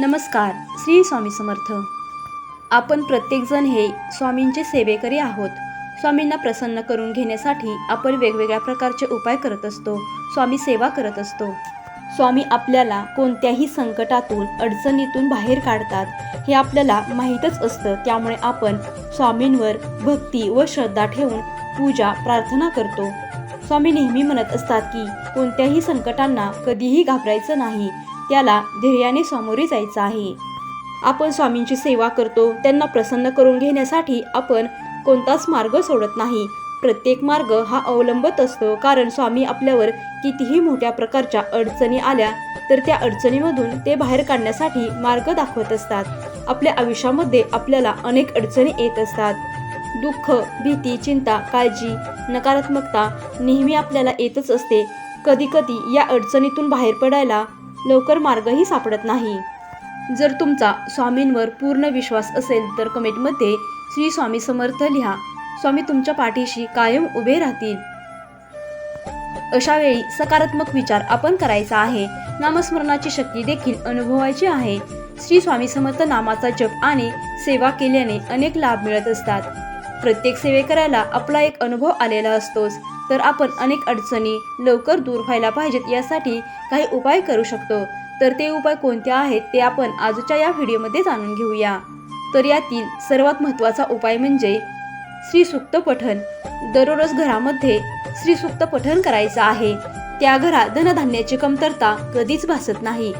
नमस्कार श्री स्वामी समर्थ. आपण प्रत्येकजण हे स्वामींचे सेवेकरी आहोत. स्वामींना प्रसन्न करून घेण्यासाठी आपण वेगवेगळ्या प्रकारचे उपाय करत असतो स्वामी सेवा करत असतो. स्वामी आपल्याला कोणत्याही संकटातून अडचणीतून बाहेर काढतात हे आपल्याला माहीतच असतं. त्यामुळे आपण स्वामींवर भक्ती व श्रद्धा ठेवून पूजा प्रार्थना करतो. स्वामी नेहमी म्हणत असतात की कोणत्याही संकटांना कधीही घाबरायचं नाही. त्याला धैर्याने सामोरे जायचं आहे. आपण स्वामींची सेवा करतो त्यांना प्रसन्न करून घेण्यासाठी आपण कोणताच मार्ग सोडत नाही. प्रत्येक मार्ग हा अवलंबत असतो कारण स्वामी आपल्यावर कितीही मोठ्या प्रकारच्या अडचणी आल्या तर त्या अडचणीमधून ते बाहेर काढण्यासाठी मार्ग दाखवत असतात. आपल्या आयुष्यामध्ये आपल्याला अनेक अडचणी येत असतात. दुःख भीती चिंता काळजी नकारात्मकता नेहमी आपल्याला येतच असते. कधी कधी या अडचणीतून बाहेर पडायला लवकर मार्गही सापडत नाही. जर तुमचा स्वामींवर पूर्ण विश्वास असेल तर कमेंटमध्ये श्री स्वामी समर्थ लिहा. स्वामी तुमच्या पाठीशी कायम उभे राहतील. अशा वेळी सकारात्मक विचार आपण करायचा आहे. नामस्मरणाची शक्ती देखील अनुभवायची आहे. श्री स्वामी समर्थ नामाचा जप आणि सेवा केल्याने अनेक लाभ मिळत असतात. प्रत्येक सेवेकऱ्याला आपला एक अनुभव आलेला असतोच. तर आपण अनेक अडचणी लवकर दूर व्हायला पाहिजेत यासाठी काही उपाय करू शकतो. तर ते उपाय कोणते आहेत ते आपण आजच्या या व्हिडिओमध्ये जाणून घेऊया. तर यातील सर्वात महत्त्वाचा उपाय म्हणजे श्रीसुक्त पठण. दररोज घरामध्ये श्रीसुक्त पठण करायचं आहे. त्या घरात धनधान्याची कमतरता कधीच भासत नाही.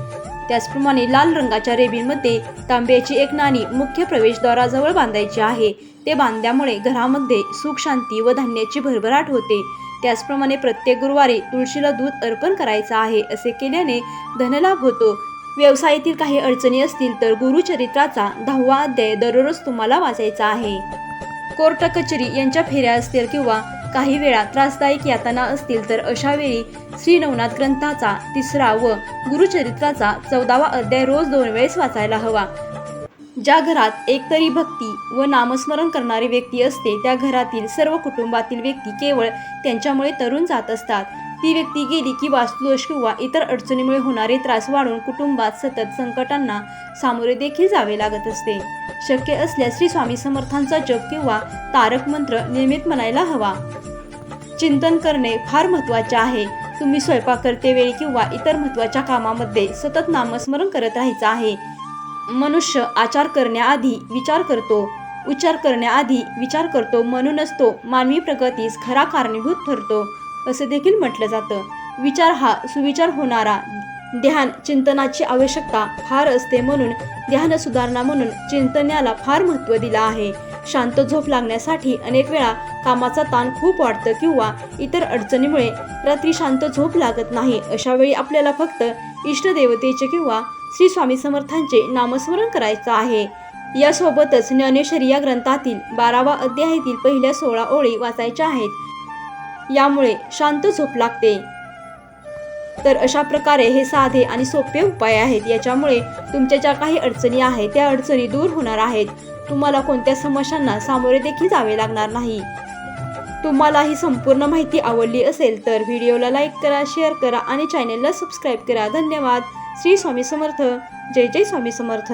त्याचप्रमाणे लाल रंगाच्या रेबीनमध्ये तांब्याची एक नाणी मुख्य प्रवेशद्वाराजवळ बांधायची आहे. ते बांधल्यामुळे घरामध्ये सुख शांती व धान्याची भरभराट होते. त्याचप्रमाणे प्रत्येक गुरुवारी तुळशीला दूध अर्पण करायचं आहे असे केल्याने धनलाभ होतो. व्यवसायातील काही अडचणी असतील तर गुरुचरित्राचा दहावा अध्याय दररोज तुम्हाला वाचायचा आहे. कोर्ट कचेरी यांच्या फेऱ्या असतील किंवा काही वेळा त्रासदायक यातना असतील तर अशा वेळी श्री नवनाथ ग्रंथाचा तिसरा व गुरुचरित्राचा चौदावा अध्याय रोज दोन वेळेस वाचायला हवा. ज्या घरात एकतरी भक्ती व नामस्मरण करणारी व्यक्ती असते त्या घरातील सर्व कुटुंबातील व्यक्ती केवळ त्यांच्यामुळे तरुण जात असतात. ती व्यक्ती गेली की वास्तुदोष किंवा इतर अडचणीमुळे होणारे त्रास वाढून कुटुंबात सतत संकटांना सामोरे देखील जावे लागत असते. शक्य असल्यास श्री स्वामी समर्थांचा जप किंवा तारक मंत्र नियमित म्हणायला हवा. चिंतन करणे फार महत्त्वाचे आहे. तुम्ही स्वयंपाक करते वेळी किंवा इतर महत्त्वाच्या कामामध्ये सतत नामस्मरण करत राहायचं आहे. मनुष्य आचार करण्याआधी विचार करतो. उच्चार करण्याआधी विचार करतो म्हणूनच तो मानवी प्रगतीस खरा कारणीभूत ठरतो. असे देखील म्हटलं जातं. विचार हा सुविचार होणारा ध्यान चिंतनाची आवश्यकता फार असते म्हणून ध्यान सुधारणा म्हणून चिंतनाला फार महत्त्व दिलं आहे. शांत झोप लागण्यासाठी अनेक वेळा कामाचा ताण खूप वाढतं किंवा इतर अडचणीमुळे रात्री शांत झोप लागत नाही. अशा वेळी आपल्याला फक्त इष्टदेवतेचे किंवा श्री स्वामी समर्थांचे नामस्मरण करायचं आहे. यासोबतच ज्ञानेश्वरी या ग्रंथातील बारावा अध्यायातील पहिल्या सोळा ओळी वाचायच्या आहेत. यामुळे शांत झोप लागते. तर अशा प्रकारे हे साधे आणि सोपे उपाय आहेत. याच्यामुळे तुमच्या ज्या काही अडचणी आहेत त्या अडचणी दूर होणार आहेत. तुम्हाला कोणत्या समस्यांना सामोरे देखील जावे लागणार नाही. तुम्हाला ही संपूर्ण माहिती आवडली असेल तर व्हिडिओला लाईक करा शेअर करा आणि चॅनेलला सबस्क्राईब करा. धन्यवाद. श्री स्वामी समर्थ. जय जय स्वामी समर्थ.